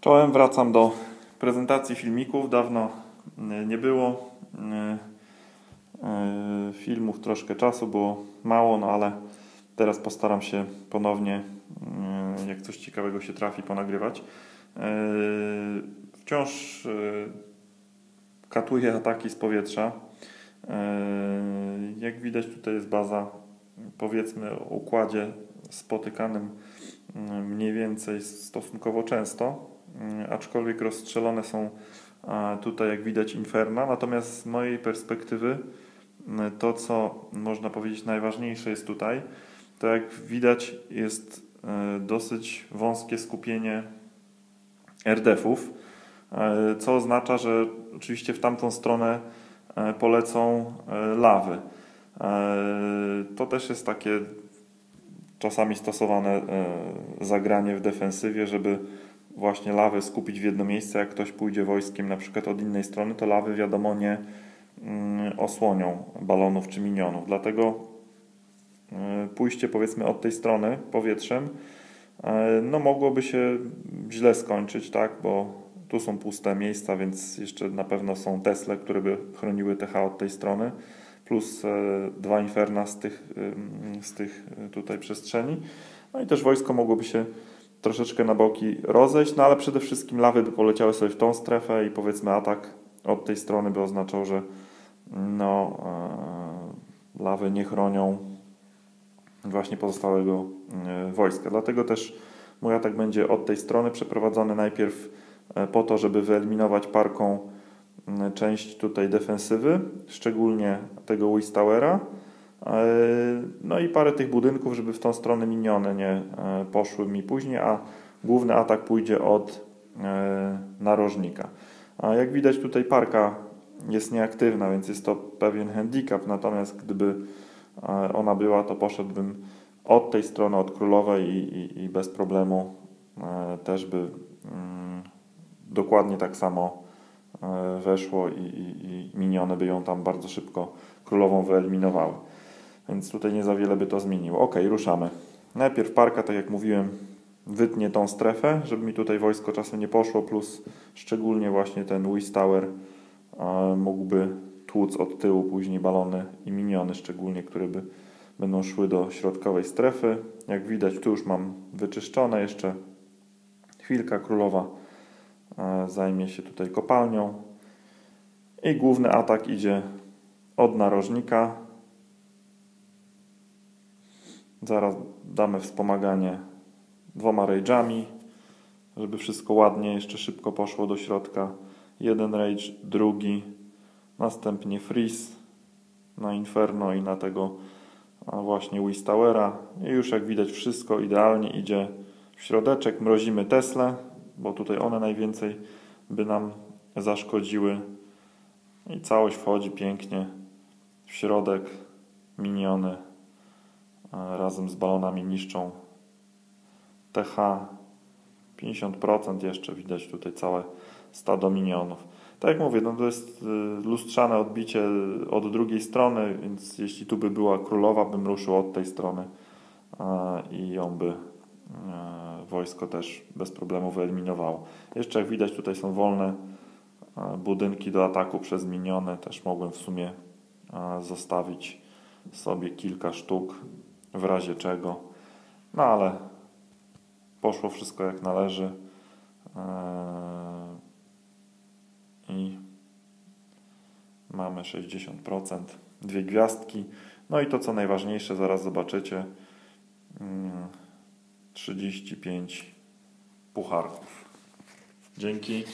Czołem, wracam do prezentacji filmików. Dawno y, nie było y, y, filmów, troszkę czasu było mało, no ale teraz postaram się ponownie, jak coś ciekawego się trafi, ponagrywać. Wciąż katuję ataki z powietrza. Jak widać, tutaj jest baza, powiedzmy, o układzie spotykanym mniej więcej stosunkowo często. Mm, aczkolwiek rozstrzelone są tutaj, jak widać, inferna. Natomiast z mojej perspektywy mm, to, co można powiedzieć najważniejsze jest tutaj, to jak widać jest e, dosyć wąskie skupienie RDF-ów, e, co oznacza, że oczywiście w tamtą stronę e, polecą lawy. To też jest takie czasami stosowane zagranie w defensywie, żeby właśnie lawy skupić w jedno miejsce. Jak ktoś pójdzie wojskiem na przykład od innej strony, to lawy wiadomo nie mm, osłonią balonów czy minionów. Dlatego y, pójście powiedzmy od tej strony powietrzem y, no mogłoby się źle skończyć, tak, bo tu są puste miejsca, więc jeszcze na pewno są Tesle, które by chroniły TH od tej strony, plus y, dwa Inferna z tych, z tych tutaj przestrzeni. No i też wojsko mogłoby się troszeczkę na boki rozejść, no ale przede wszystkim lawy by poleciały sobie w tą strefę i powiedzmy atak od tej strony by oznaczał, że no, e, lawy nie chronią właśnie pozostałego e, wojska. Dlatego też mój atak będzie od tej strony przeprowadzony najpierw e, po to, żeby wyeliminować parką część tutaj defensywy, szczególnie tego West Towera, no i parę tych budynków, żeby w tą stronę minione nie e, poszły mi później, a główny atak pójdzie od e, narożnika. A jak widać tutaj parka jest nieaktywna, więc jest to pewien handicap, natomiast gdyby ona była, to poszedłbym od tej strony, od królowej i, i, i bez problemu też by mm, dokładnie tak samo weszło i, i, i minione by ją tam bardzo szybko królową wyeliminowały. Więc tutaj nie za wiele by to zmieniło. Ok, ruszamy. Najpierw parka, tak jak mówiłem, wytnie tą strefę, żeby mi tutaj wojsko czasem nie poszło, plus szczególnie właśnie ten Whist Tower mógłby tłuc od tyłu później balony i miniony szczególnie, które by będą szły do środkowej strefy. Jak widać tu już mam wyczyszczone, jeszcze chwilka królowa zajmie się tutaj kopalnią i główny atak idzie od narożnika Zaraz damy wspomaganie dwoma rage'ami, żeby wszystko ładnie, jeszcze szybko poszło do środka. Jeden rage, drugi, następnie freeze na Inferno i na tego właśnie Wistowera. I już jak widać wszystko idealnie idzie w środeczek. Mrozimy Tesla, bo tutaj one najwięcej by nam zaszkodziły. I całość wchodzi pięknie w środek, miniony razem z balonami niszczą TH 50% jeszcze widać tutaj całe stado minionów. Tak jak mówię, no to jest y, lustrzane odbicie od drugiej strony, więc jeśli tu by była królowa, bym ruszył od tej strony i ją by e, wojsko też bez problemu wyeliminowało. Jeszcze jak widać tutaj są wolne budynki do ataku przez minione, też mogłem w sumie zostawić sobie kilka sztuk w razie czego. No ale poszło wszystko jak należy. Eee, I mamy 60%, dwie gwiazdki. No i to co najważniejsze, zaraz zobaczycie, 35 mm, pucharków. Dzięki.